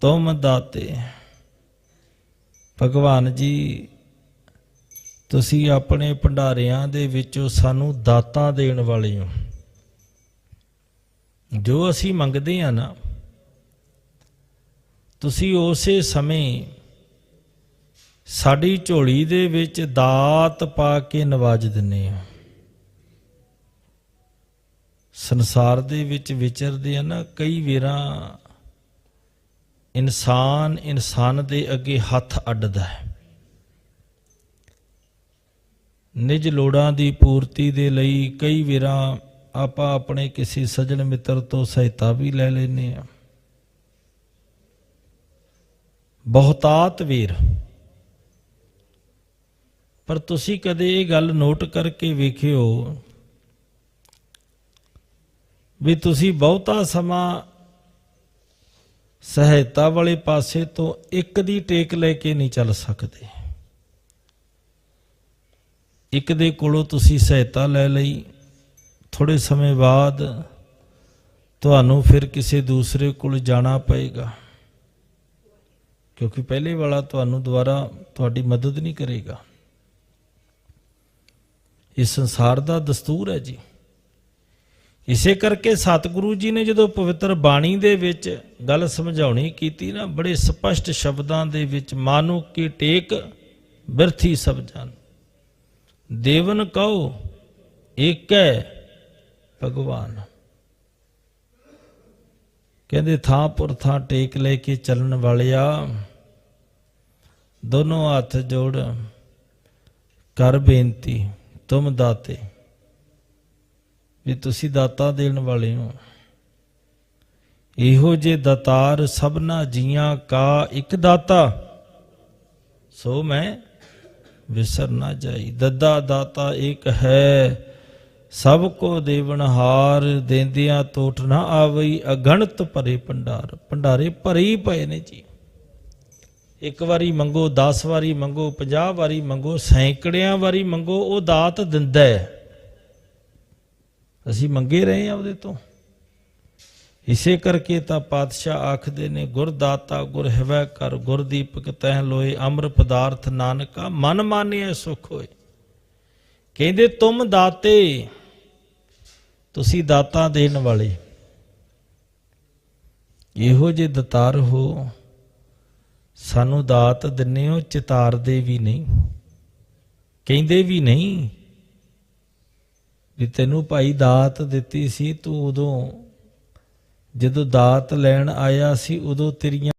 ਤੁਮ ਦਾਤੇ। ਭਗਵਾਨ ਜੀ, ਤੁਸੀਂ ਆਪਣੇ ਭੰਡਾਰਿਆਂ ਦੇ ਵਿੱਚੋਂ ਸਾਨੂੰ ਦਾਤਾਂ ਦੇਣ ਵਾਲੇ ਹੋ। ਜੋ ਅਸੀਂ ਮੰਗਦੇ ਆ ਨਾ, ਤੁਸੀਂ ਉਸੇ ਸਮੇਂ ਸਾਡੀ ਝੋਲੀ ਦੇ ਵਿੱਚ ਦਾਤ ਪਾ ਕੇ ਨਵਾਜ ਦਿੰਨੇ ਹੋ। ਸੰਸਾਰ ਦੇ ਵਿੱਚ ਵਿਚਰਦੇ ਆ ਨਾ, ਕਈ ਵੇਰਾਂ ਇਨਸਾਨ ਇਨਸਾਨ ਦੇ ਅੱਗੇ ਹੱਥ ਅੱਡਦਾ ਹੈ। ਨਿਜ ਲੋੜਾਂ ਦੀ ਪੂਰਤੀ ਦੇ ਲਈ ਕਈ ਵੇਰਾਂ ਆਪਾਂ ਆਪਣੇ ਕਿਸੇ ਸੱਜਣ ਮਿੱਤਰ ਤੋਂ ਸਹਾਇਤਾ ਵੀ ਲੈ ਲੈਨੇ ਆ ਬਹੁਤਾਤ ਵੀਰ। ਪਰ ਤੁਸੀਂ ਕਦੇ ਇਹ ਗੱਲ ਨੋਟ ਕਰਕੇ ਵੇਖਿਓ ਵੀ ਤੁਸੀਂ ਬਹੁਤਾ ਸਮਾਂ ਸਹਾਇਤਾ ਵਾਲੇ ਪਾਸੇ ਤੋਂ ਇੱਕ ਦੀ ਟੇਕ ਲੈ ਕੇ ਨਹੀਂ ਚੱਲ ਸਕਦੇ। ਇੱਕ ਦੇ ਕੋਲੋਂ ਤੁਸੀਂ ਸਹਾਇਤਾ ਲੈ ਲਈ ਥੋੜੇ ਸਮੇਂ ਬਾਅਦ ਤੁਹਾਨੂੰ ਫਿਰ ਕਿਸੇ ਦੂਸਰੇ ਕੋਲ ਜਾਣਾ ਪਏਗਾ। ਕਿਉਂਕਿ ਪਹਿਲੇ ਵਾਲਾ ਤੁਹਾਨੂੰ ਦੁਬਾਰਾ ਤੁਹਾਡੀ ਮਦਦ ਨਹੀਂ ਕਰੇਗਾ। ਇਹ ਸੰਸਾਰ ਦਾ ਦਸਤੂਰ ਹੈ ਜੀ। ਇਸੇ ਕਰਕੇ ਸਤਿਗੁਰੂ ਜੀ ਨੇ ਜਦੋਂ ਪਵਿੱਤਰ ਬਾਣੀ ਦੇ ਵਿੱਚ ਗੱਲ ਸਮਝਾਉਣੀ ਕੀਤੀ ਨਾ, ਬੜੇ ਸਪਸ਼ਟ ਸ਼ਬਦਾਂ ਦੇ ਵਿੱਚ ਮਾਨੋ ਕੀ ਟੇਕ ਬਿਰਥੀ ਸਭ ਜਾਣ ਦੇਵਨ ਕਹੋ ਏਕ ਹੈ ਭਗਵਾਨ। ਕਹਿੰਦੇ ਥਾਂ ਪੁਰ ਥਾਂ ਟੇਕ ਲੈ ਕੇ ਚੱਲਣ ਵਾਲਿਆ, ਦੋਨੋਂ ਹੱਥ ਜੋੜ ਕਰ ਬੇਨਤੀ, ਤੁਮ ਦਾਤੇ। ਵੀ ਤੁਸੀਂ ਦਾਤਾ ਦੇਣ ਵਾਲੇ ਹੋ। ਇਹੋ ਜੇ ਦਾਤਾਰ ਸਭਨਾ ਜੀਆਂ ਕਾ ਇੱਕ ਦਾਤਾ, ਸੋ ਮੈਂ ਵਿਸਰ ਨਾ ਜਾਈ। ਦੱਦਾ ਦਾਤਾ ਇੱਕ ਹੈ, ਸਭ ਕੋ ਦੇਵਨ ਹਾਰ, ਦੇਂਦਿਆਂ ਟੋਟ ਨਾ ਆਵਈ, ਅਗਣਤ ਭਰੇ ਭੰਡਾਰ। ਭੰਡਾਰੇ ਭਰੇ ਹੀ ਪਏ ਨੇ ਜੀ। ਇੱਕ ਵਾਰੀ ਮੰਗੋ 10 ਵਾਰੀ ਮੰਗੋ 50 ਵਾਰੀ ਮੰਗੋ, ਸੈਂਕੜਿਆਂ ਵਾਰੀ ਮੰਗੋ, ਉਹ ਦਾਤ ਦਿੰਦਾ ਹੈ। ਅਸੀਂ ਮੰਗੇ ਰਹੇ ਆ ਉਹਦੇ ਤੋਂ। ਇਸੇ ਕਰਕੇ ਤਾਂ ਪਾਤਸ਼ਾਹ ਆਖਦੇ ਨੇ, ਗੁਰ ਦਾਤਾ, ਗੁਰ ਹਵੈ ਕਰ ਗੁਰ ਦੀਪਕ ਤਹਿ ਲੋਏ ਅਮਰ ਪਦਾਰਥ ਨਾਨਕਾ, ਮਨ ਮਾਨਿਐ ਸੁਖ ਹੋਏ। ਕਹਿੰਦੇ, ਤੁਮ ਦਾਤੇ, ਤੁਸੀਂ ਦਾਤਾ ਦੇਣ ਵਾਲੇ। ਇਹੋ ਜੇ ਦਤਾਰ ਹੋ, ਸਾਨੂੰ ਦਾਤ ਦਿੰਨੇ ਹੋ ਚਿਤਾਰਦੇ ਵੀ ਨਹੀਂ। ਕਹਿੰਦੇ ਵੀ ਨਹੀਂ ਵੀ ਤੈਨੂੰ ਭਾਈ ਦਾਤ ਦਿੱਤੀ ਸੀ ਤੂੰ ਉਦੋਂ, ਜਦੋਂ ਦਾਤ ਲੈਣ ਆਇਆ ਸੀ ਉਦੋਂ ਤੇਰੀਆਂ